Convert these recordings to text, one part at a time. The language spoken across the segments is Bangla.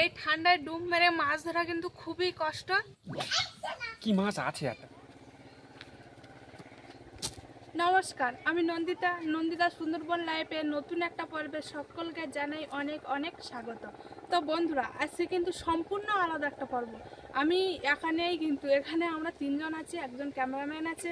এই ঠান্ডায় ডুব মেরে মাছ ধরা কিন্তু খুবই কষ্ট। কি মাছ আছে একটা নমস্কার আমি নন্দিতা নন্দিতা সুন্দরবন লাইফে নতুন একটা পর্বে সকলকে জানাই অনেক অনেক স্বাগত। তো বন্ধুরা আজকে কিন্তু সম্পূর্ণ আলাদা একটা পর্ব। আমি এখানেই কিন্তু এখানে আমরা তিনজন আছি একজন ক্যামেরাম্যান আছে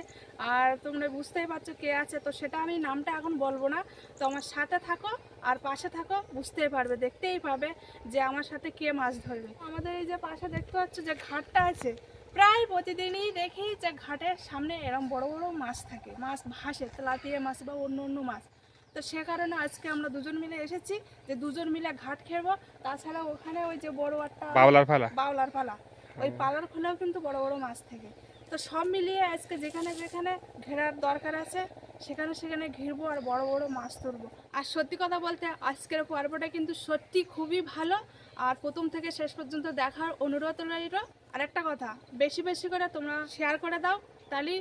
আর তোমরা বুঝতেই পারছ কে আছে তো সেটা আমি নামটা এখন বলব না। তো আমার সাথে থাকো আর পাশে থাকো বুঝতেই পারবে দেখতেই পাবে যে আমার সাথে কে মাছ ধরবে। আমাদের এই যে পাশে দেখতে পাচ্ছ যে ঘাটটা আছে প্রায় প্রতিদিনই দেখি যে ঘাটের সামনে এরকম বড় বড় মাছ থাকে মাছ ভাসে তেলাপিয়া মাছ বা অন্য অন্য মাছ। তো সে কারণে আজকে আমরা দুজন মিলে এসেছি যে দুজন মিলে ঘাট খেলব। তাছাড়া ওখানে ওই যে বড় একটা বাবলার ফালা। বাউলার পালা ওই পালার খোলাও কিন্তু বড় বড় মাছ থাকে। তো সব মিলিয়ে আজকে যেখানে যেখানে ঘেরার দরকার আছে, সেখানে সেখানে ঘিরবো আর বড় বড় মাছ তুলবো আর সত্যি কথা বলতে আজকের পর্বটা কিন্তু সত্যি খুবই ভালো। আর প্রথম থেকে শেষ পর্যন্ত দেখার অনুরোধ রইল। আর একটা কথা, বেশি বেশি করে তোমরা শেয়ার করে দাও তাহলে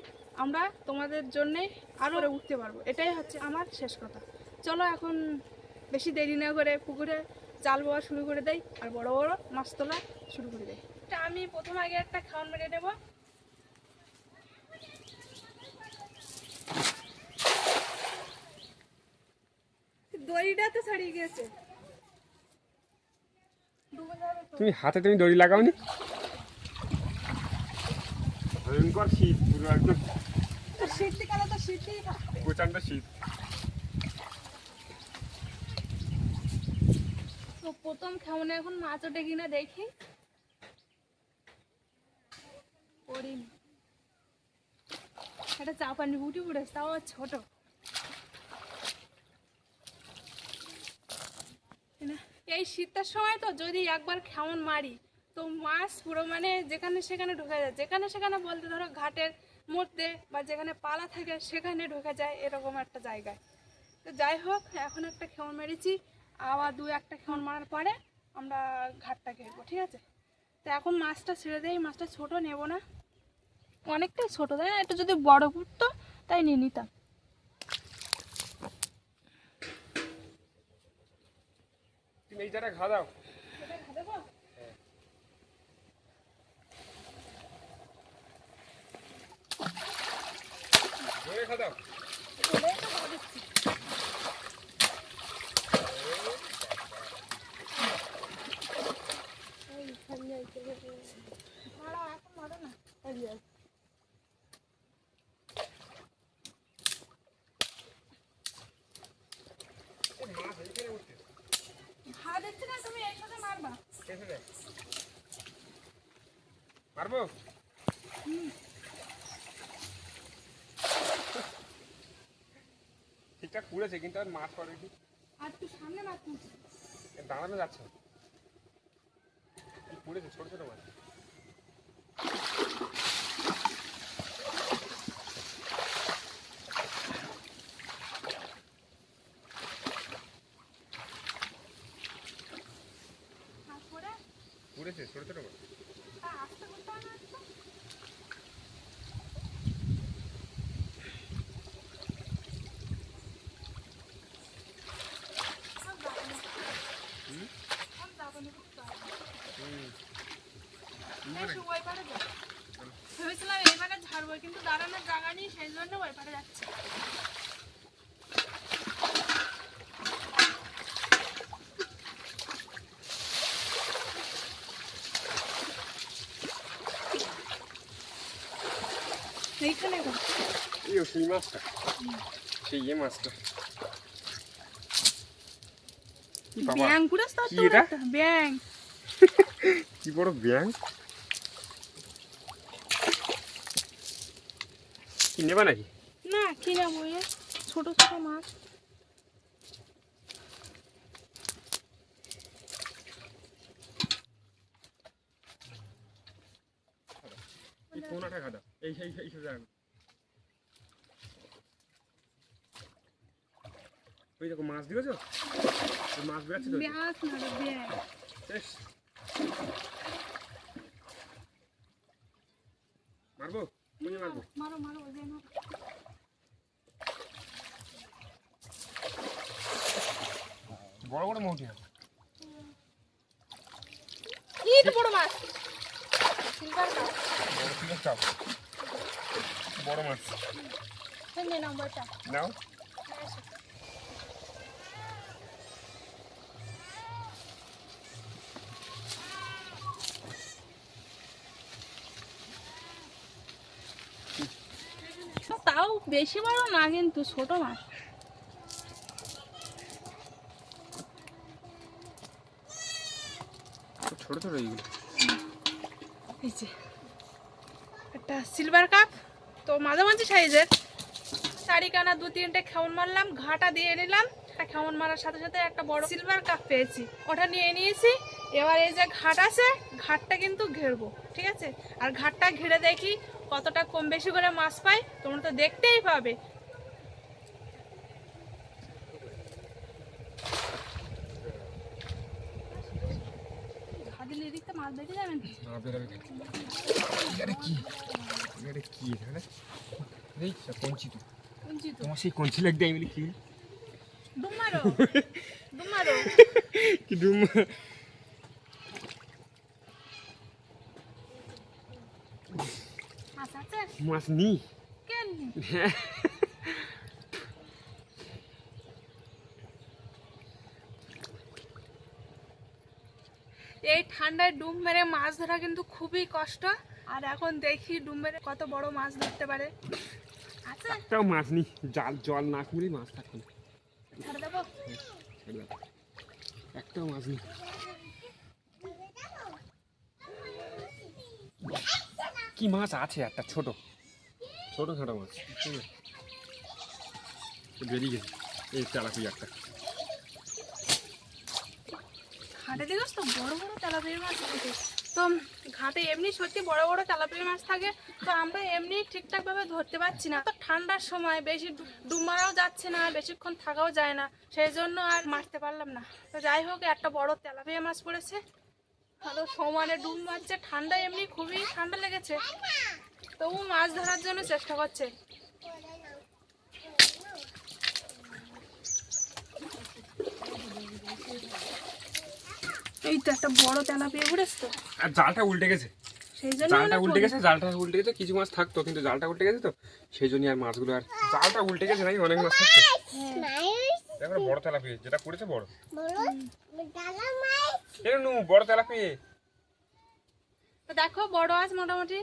আমরা তোমাদের জন্যে আরও উঠতে পারব। এটাই হচ্ছে আমার শেষ কথা। চলো এখন বেশি দেরি না করে পুকুরে জাল বোয়া শুরু করে দেয় আর বড় বড় মাছ তোলা শুরু করে দেই। এটা আমি প্রথম আগে একটা খাওয়ান মেরে নেব দড়িটা তো ছাড়িয়ে গেছে। তুমি হাতে তুমি দড়ি লাগাওনি ভয়ঙ্কর শীত পুরো একদম তো শীতকালে তো শীতই কাটবে। প্রচণ্ড শীত তো প্রথম খাওয়ানে এখন মাছ ওঠে কিনা দেখি পড়িনি। একটা চাপানি বুটি উঠেছে তাও ছোট। এই শীতের সময় তো যদি একবার খেমন মারি, তো মাছ পুরো মানে যেখানে সেখানে ঢুকে যায়। যেখানে সেখানে বলতে ধরো ঘাটের মধ্যে বা যেখানে পালা থাকে, সেখানে ঢুকে যায় এরকম একটা জায়গায়। তো যাই হোক, এখন একটা খেমন মেরেছি, আবার দু একটা খেমন মারার পরে আমরা ঘাটটা ঘেরবো ঠিক আছে? তো এখন মাছটা ছেড়ে দেই মাছটা ছোট নেব না। অনেকটাই ছোট তাই না? একটু যদি বড় পড়তো তাই নিয়ে নিতাম। খাওয়া দাও খাওয়া দাও মাছ এইখানে উঠছে ঘা দিচ্ছে না তুমি এর সাথে মারবা কেসে দেয় মারবো ঠিকঠাক পুড়েছে কিন্তু আর মাছ পড়ে কি আর তুই সামনে মাছ দাঁড়ানো যাচ্ছে। না। কি পুড়েছে ছোট ছোট মাছ। পুড়েছে ছোট ছোট মাছ। তা আস্তে করতে হবে না একটু? আর যাব না। আর যাব না, করতে হবে। হুম এই শুভ ওই পারে যাও। ভেবেছিলাম এইবারে ঝাড়বো কিন্তু দাঁড়ানোর জায়গা নেই সেই জন্য ওই পারে যাচ্ছে সেই মাছটা সেই ইয়ে মাছটা ব্যাং পুরো? ব্যাং কি বড় ব্যাং কি নেবা নাকি? না কি না বইয়ে ছোট ছোট মাছ। কোনাটা খাদা এই সেই সেই জায়গা ওই দেখো মাছ দিয়েছ মাছ বেরাচ্ছে তো ব্যাস না শেষ মারবো? কোনে মারবো? মারো মারো ওই মারো। বড় বড় মৌটি এটা বড় মাছ। সিলভার কাপ বড় পিস চাপ। বড় মাছ। নাও। তাও বেশি বড় না কিন্তু ছোট মাছ। ছোট ছোট এইগুলো। এই যে একটা সিলভার কাপ তো মাঝামাঝি সাইজের চারিকানা দু তিনটে খেমন মারলাম, ঘাটা দিয়ে নিলাম খেমন মারার সাথে সাথে একটা বড় সিলভার কাপ পেয়েছি। ওটা নিয়ে নিয়েছি, এবার এই যে ঘাট আছে, ঘাটটা কিন্তু ঘেরবো, ঠিক আছে? আর ঘাটটা ঘিরে দেখি কতটা কম বেশি করে মাছ পাই, তোমরা তো দেখতেই পাবে। মাছ বেরিয়ে যাবেন এটা কি এখানে এই কঞ্চি তো শুনছি তো তোমার সেই কঞ্চি লাগবে আমি কি ডুম মারো ডুম কি ডুম মাছ আছে মাছ কেন এই ঠান্ডায় ডুব মেরে মাছ ধরা কিন্তু খুবই কষ্ট। আর এখন দেখি ডুব মেরে কত বড় মাছ ধরতে পারে। আছে একটাও মাছ নি জাল জল না খুঁড়ি মাছ থাকবে ছেড়ে দেবো? ছেড়ে দাও। একটাও মাছ নি কি মাছ আছে একটা ছোট? ছোট ছোট মাছ। বেরিয়ে গেছে। এই তেলাকুই একটা। ঘাটে দেখোস তো বড় বড় তেলাপিয়া মাছ তো ঘাটে এমনি সত্যি বড় বড় তেলাপিয়া মাছ থাকে, তো আমরা এমনি ঠিকঠাক ভাবে ধরতে পারছি না। তো ঠান্ডার সময় বেশি ডুব মারাও যাচ্ছে না, বেশিক্ষণ থাকাও যায় না সেই জন্য আর মারতে পারলাম না। তো যাই হোক, একটা বড় তেলাপিয়া মাছ পড়েছে। ভালো সমানে ডুব মারছে, ঠান্ডা এমনি খুবই ঠান্ডা লেগেছে। তবু মাছ ধরার জন্য চেষ্টা করছে। এই তো একটা বড় তেলাপিয়া পড়েছে তো? আর জালটা উল্টে গেছে। সেই জন্য জালটা উল্টে গেছে জালটা উল্টে গেছে কিছু মাছ থাকতো কিন্তু জালটা উল্টে গেছে তো সেই জন্য আর মাছগুলো আর জালটা উল্টে গেছে নাকি? অনেক মাছ থাকতো দেখো বড় তেলা পেয়ে যেটা পড়েছে বড়। নু বড় তেলা পেয়ে তো দেখো বড় আজ মোটামুটি।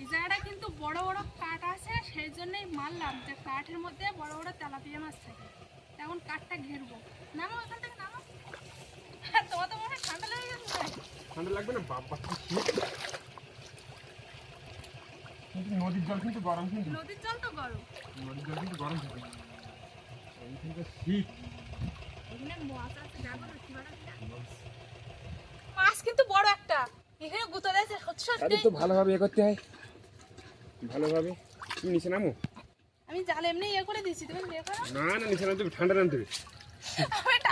এই জায়গাটা কিন্তু বড় বড় কাঠ আছে সেই জন্যই মারলাম যে কাঠের মধ্যে বড় বড় তেলাপিয়া মাছ থাকে। এখন কাঠটা ঘেরবো। নামো ওখান থেকে নামো। তোমার তো মনে হয় ঠান্ডা লেগে গেছে। ঠান্ডা লাগবে না বাবা কিন্তু নদীর জল কিন্তু গরম কিন্তু। নদীর জল তো গরম। নদীর জল কিন্তু গরম থাকে কিন্তু শীত। এখানে মাছ আছে দেখো না কি মাছ কিন্তু বড় একটা। এখানে গুতো দিয়েছে সত্যি সত্যি। তো ভালোভাবে এ করতে হয়। ভালোভাবে। তুমি নিচে নামো। আমি জাল এমনি ইয়ে করে দিয়েছি তুমি দেখো না না নিচে ঠান্ডা।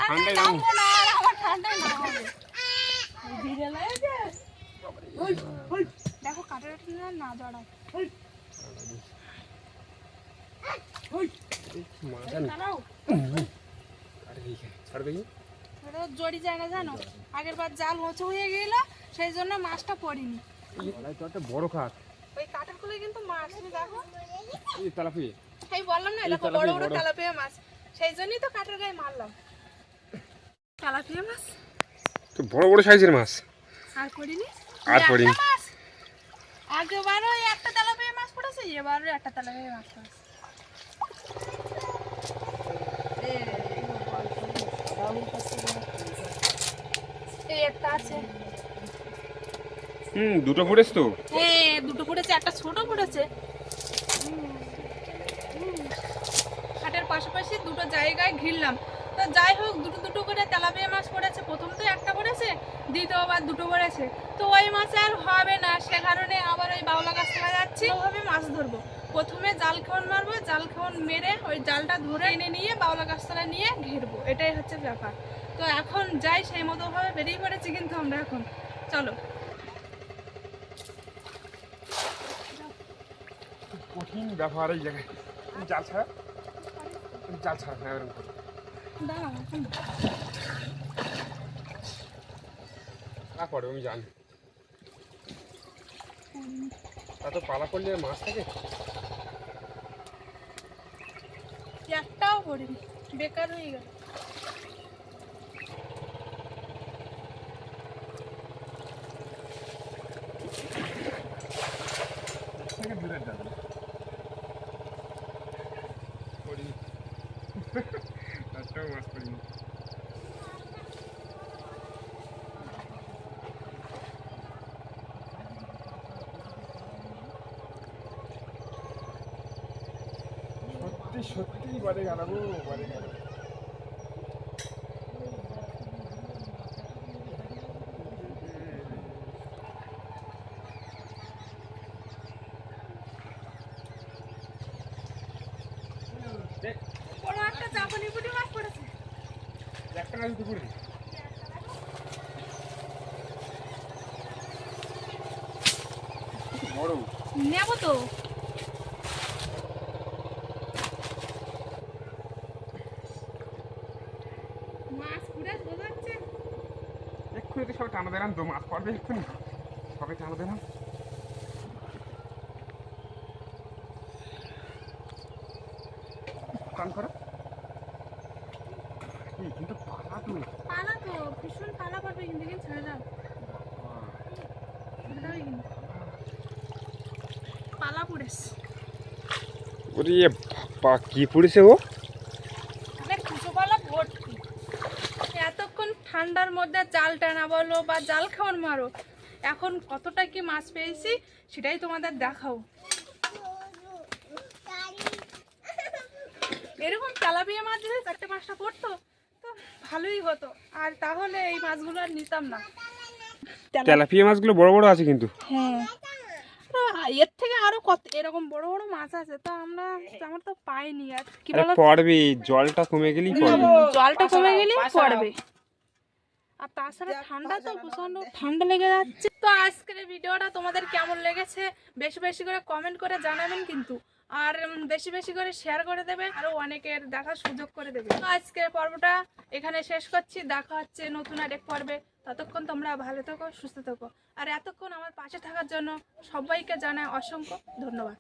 আমি ঠান্ডায় নামবো না আমার ঠান্ডায় না হবে ভিড়ে লাগছে দেখো কাটার না না জড়ায় জড়ি যায় না জানো আগের বার জাল উঁচু হয়ে গেল সেই জন্য মাছটা পড়িনি বড় কাঠ ওই কাটার খুলে কিন্তু মাছ তুমি দেখো। এই তেলাপিয়া। বললাম না দেখো বড় বড়। তেলাপিয়া মাছ। সেই জন্যই তো কাটার গায়ে মারলাম। তেলাপিয়া মাছ? তো বড় বড় সাইজের মাছ। আর পড়িনি? আর। মাছ? আগেবারও একটা তেলাপিয়া মাছ পড়েছে এবারও একটা তেলাপিয়া মাছ পড়েছে। এই একটা আছে। হুম, দুটো ফুটেছ তো? হ্যাঁ দুটো পড়েছে, একটা ছোট পড়েছে। হাটের পাশাপাশি দুটো জায়গায় ঘিরলাম। তো যাই হোক, দুটো দুটো করে তেলাপিয়া মাছ পড়েছে। প্রথম তো একটা পড়েছে দ্বিতীয়বার দুটো পড়েছে। তো ওই মাছ আর হবে না, সে কারণে আবার ওই বাউলা গাছ থেকে যাচ্ছি। ওভাবে মাছ ধরবো। প্রথমে জাল খাওয়ান মারবো, জাল খাওয়ান মেরে ওই জালটা ধরে এনে নিয়ে বাউলা গাছতলা নিয়ে ঘিরবো। এটাই হচ্ছে ব্যাপার। তো এখন যাই, সেই মতো ভাবে বেরিয়ে পড়েছি কিন্তু আমরা এখন। চলো। কঠিন ব্যাপার এই জায়গায়। তুমি জাল ছাড়া তুমি জাল ছাড়া হ্যাঁ এরকম করো। দাঁড়াও এখন। পালা পড়ে আমি জানি। এত পালা পড়লে আর মাছ থাকে? একটাও পড়িনি বেকার হয়ে গেল থেকে দূরে যাবে পড়িনি একটাও মাছ সত্যি সত্যি বাড়ি গেল বাড়ি গেল বড় একটা চাপানি পুটি মাছ পড়েছে একটা না দুটো পড়ি বড় নেব তো। এক্ষুনি তো সব টানা দিলাম তো মাছ পড়বে এক্ষুনি। সবে টানা দিলাম কান করো। কিন্তু পালা তো পালা তো ভীষণ পালা পড়বে কিন্তু কিন্তু ছেড়ে দাও ছেড়ে দাও কিন্তু। পালা পড়েছে। ওরে বাবা কি পড়েছে ও এতক্ষণ ঠান্ডার মধ্যে জাল টানা বলো বা জাল খাওয়ার মারো এখন কতটা কি মাছ পেয়েছি সেটাই তোমাদের দেখাও। এরকম তেলাপিয়া মাছ যদি চারটে পাঁচটা পড়তো তো ভালোই হতো। আর তাহলে এই মাছগুলো আর নিতাম না। তেলা- তেলাপিয়া মাছগুলো বড় বড় আছে কিন্তু। হ্যাঁ। এর থেকে আরও কত এরকম বড় বড় মাছ আছে তো আমরা আমরা তো পাইনি আর কি বলো পড়বে জলটা কমে গেলেই পড়বে। জলটা কমে গেলে পড়বে। আর তাছাড়া ঠান্ডা তো প্রচণ্ড ঠান্ডা লেগে যাচ্ছে। তো আজকের ভিডিওটা তোমাদের কেমন লেগেছে? বেশি বেশি করে কমেন্ট করে জানাবেন কিন্তু। আর বেশি বেশি করে শেয়ার করে দেবে আরও অনেকের দেখার সুযোগ করে দেবে তো আজকের পর্বটা এখানে শেষ করছি। দেখা হচ্ছে নতুন আরেক পর্বে। ততক্ষণ তোমরা ভালো থেকো, সুস্থ থেকো। আর এতক্ষণ আমার পাশে থাকার জন্য সবাইকে জানায় অসংখ্য ধন্যবাদ।